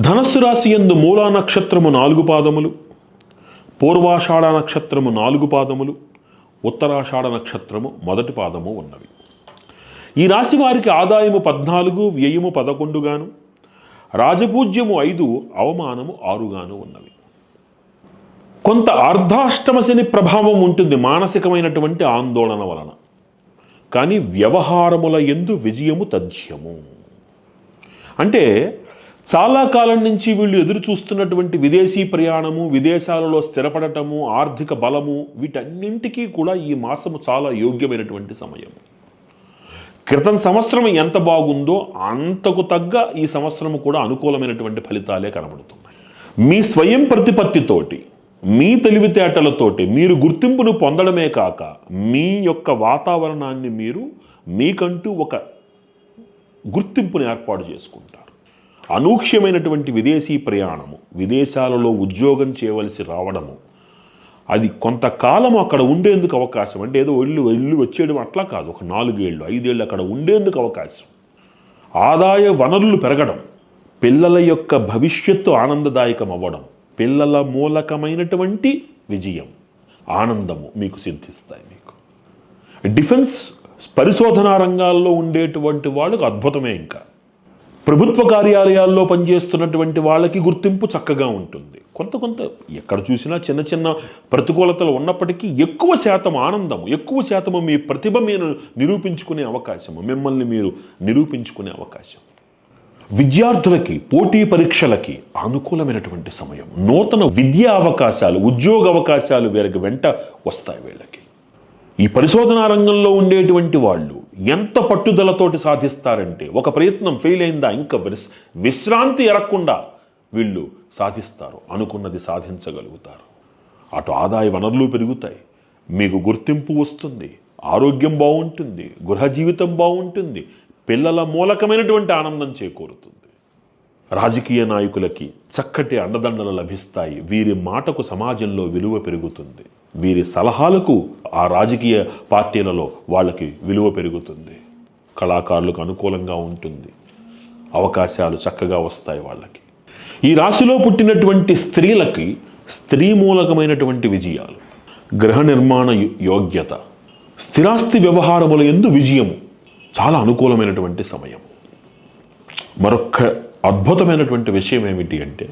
ధనస్సు రాశి ఎందు మూలా నక్షత్రము నాలుగు పాదములు పూర్వాషాఢ నక్షత్రము నాలుగు పాదములు ఉత్తరాషాఢ నక్షత్రము మొదటి పాదము ఉన్నవి. ఈ రాశి వారికి ఆదాయము పద్నాలుగు వ్యయము పదకొండుగాను రాజపూజ్యము ఐదు అవమానము ఆరుగాను ఉన్నవి. కొంత అర్ధాష్టమ శని ప్రభావం ఉంటుంది మానసికమైనటువంటి ఆందోళన వలన. కానీ వ్యవహారముల ఎందు విజయము తథ్యము. అంటే చాలా కాలం నుంచి వీళ్ళు ఎదురు చూస్తున్నటువంటి విదేశీ ప్రయాణము విదేశాలలో స్థిరపడటము ఆర్థిక బలము వీటన్నింటికీ కూడా ఈ మాసము చాలా యోగ్యమైనటువంటి సమయం క్రితం సంవత్సరం ఎంత బాగుందో అంతకు తగ్గ ఈ సంవత్సరం కూడా అనుకూలమైనటువంటి ఫలితాలే కనబడుతున్నాయి. మీ స్వయం ప్రతిపత్తితోటి మీ తెలివితేటలతోటి మీరు గుర్తింపును పొందడమే కాక మీ యొక్క వాతావరణాన్ని మీరు మీకంటూ ఒక గుర్తింపును ఏర్పాటు చేసుకుంటారు. అనూహ్యమైనటువంటి విదేశీ ప్రయాణము విదేశాలలో ఉద్యోగం చేయవలసి రావడము అది కొంతకాలం అక్కడ ఉండేందుకు అవకాశం. అంటే ఏదో వెళ్ళి వెళ్ళి వచ్చేయడం అట్లా కాదు. ఒక నాలుగేళ్ళు ఐదేళ్ళు అక్కడ ఉండేందుకు అవకాశం. ఆదాయ వనరులు పెరగడం పిల్లల యొక్క భవిష్యత్తు ఆనందదాయకం అవ్వడం పిల్లల మూలకమైనటువంటి విజయం ఆనందము మీకు సిద్ధిస్తాయి మీకు. డిఫెన్స్ పరిశోధనా రంగాల్లో ఉండేటువంటి వాళ్ళకు అద్భుతమే ఇంకా. ప్రభుత్వ కార్యాలయాల్లో పనిచేస్తున్నటువంటి వాళ్ళకి గుర్తింపు చక్కగా ఉంటుంది. కొంత కొంత ఎక్కడ చూసినా చిన్న చిన్న ప్రతికూలతలు ఉన్నప్పటికీ ఎక్కువ శాతం ఆనందం ఎక్కువ శాతము మీ ప్రతిభ మీరు నిరూపించుకునే అవకాశము మిమ్మల్ని మీరు నిరూపించుకునే అవకాశం. విద్యార్థులకి పోటీ పరీక్షలకి అనుకూలమైనటువంటి సమయం నూతన విద్యా అవకాశాలు ఉద్యోగ అవకాశాలు వీరికి వెంట వస్తాయి వీళ్ళకి. ఈ పరిశోధనా రంగంలో ఉండేటువంటి వాళ్ళు ఎంత పట్టుదలతోటి సాధిస్తారంటే ఒక ప్రయత్నం ఫెయిల్ అయిందా ఇంకా విస్- విశ్రాంతి ఎరగకుండా వీళ్ళు సాధిస్తారు అనుకున్నది సాధించగలుగుతారు. అటు ఆదాయ వనరులు పెరుగుతాయి మీకు గుర్తింపు వస్తుంది ఆరోగ్యం బాగుంటుంది గృహ జీవితం బాగుంటుంది పిల్లల మూలకమైనటువంటి ఆనందం చేకూరుతుంది. రాజకీయ నాయకులకి చక్కటి అండదండలు లభిస్తాయి. వీరి మాటకు సమాజంలో విలువ పెరుగుతుంది. వీరి సలహాలకు ఆ రాజకీయ పార్టీలలో వాళ్ళకి విలువ పెరుగుతుంది. కళాకారులకు అనుకూలంగా ఉంటుంది. అవకాశాలు చక్కగా వస్తాయి వాళ్ళకి. ఈ రాశిలో పుట్టినటువంటి స్త్రీలకి స్త్రీ మూలకమైనటువంటి విజయాలు. గృహ నిర్మాణ యోగ్యత. స్థిరాస్తి వ్యవహారముల ఎందు విజయము. చాలా అనుకూలమైనటువంటి సమయం మరొక అద్భుతమైనటువంటి విషయం ఏమిటి అంటే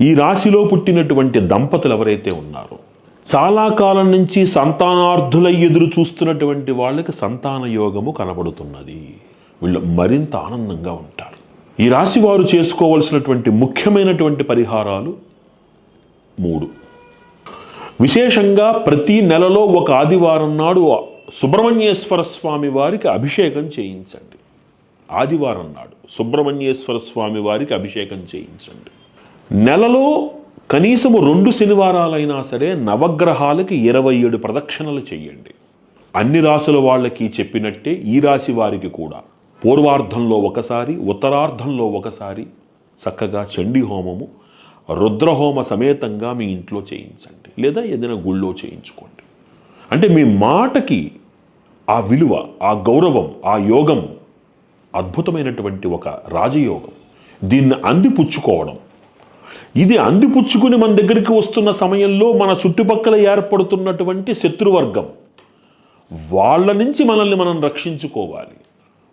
ఈ రాశిలో పుట్టినటువంటి దంపతులు ఎవరైతే ఉన్నారో చాలా కాలం నుంచి సంతానార్థులై ఎదురు చూస్తున్నటువంటి వాళ్ళకి సంతాన యోగము కనబడుతున్నది. వీళ్ళు మరింత ఆనందంగా ఉంటారు. ఈ రాశి వారు చేసుకోవలసినటువంటి ముఖ్యమైనటువంటి పరిహారాలు మూడు. విశేషంగా ప్రతి నెలలో ఒక ఆదివారం నాడు సుబ్రహ్మణ్యేశ్వర స్వామి వారికి అభిషేకం చేయించండి. ఆదివారం నాడు సుబ్రహ్మణ్యేశ్వర స్వామి వారికి అభిషేకం చేయించండి. నెలలో కనీసము రెండు శనివారాలైనా సరే నవగ్రహాలకి ఇరవై ఏడు ప్రదక్షిణలు చేయండి. అన్ని రాసుల వాళ్ళకి చెప్పినట్టే ఈ రాశి వారికి కూడా. పూర్వార్ధంలో ఒకసారి ఉత్తరార్ధంలో ఒకసారి చక్కగా చండీ హోమము రుద్రహోమ సమేతంగా మీ ఇంట్లో చేయించండి. లేదా ఏదైనా గుళ్ళో చేయించుకోండి. అంటే మీ మాటకి ఆ విలువ ఆ గౌరవం ఆ యోగం అద్భుతమైనటువంటి ఒక రాజయోగం. దీన్ని అందిపుచ్చుకోవడం. ఇది అందిపుచ్చుకుని మన దగ్గరికి వస్తున్న సమయంలో మన చుట్టుపక్కల ఏర్పడుతున్నటువంటి శత్రువర్గం వాళ్ళ నుంచి మనల్ని మనం రక్షించుకోవాలి.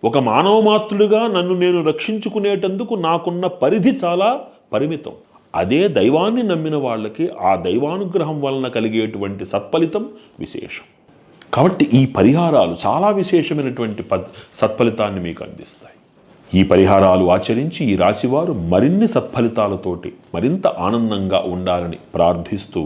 ఒక మానవ మాతృడిగా నన్ను నేను రక్షించుకునేటందుకు నాకున్న పరిధి చాలా పరిమితం. అదే దైవాన్ని నమ్మిన వాళ్ళకి ఆ దైవానుగ్రహం వలన కలిగేటువంటి సత్ఫలితం విశేషం. కాబట్టి ఈ పరిహారాలు చాలా విశేషమైనటువంటి పద్ సత్ఫలితాన్ని మీకు అందిస్తాయి. ఈ పరిహారాలు ఆచరించి ఈ రాశివారు మరిన్ని సత్ఫలితాలతోటి మరింత ఆనందంగా ఉండాలని ప్రార్థిస్తూ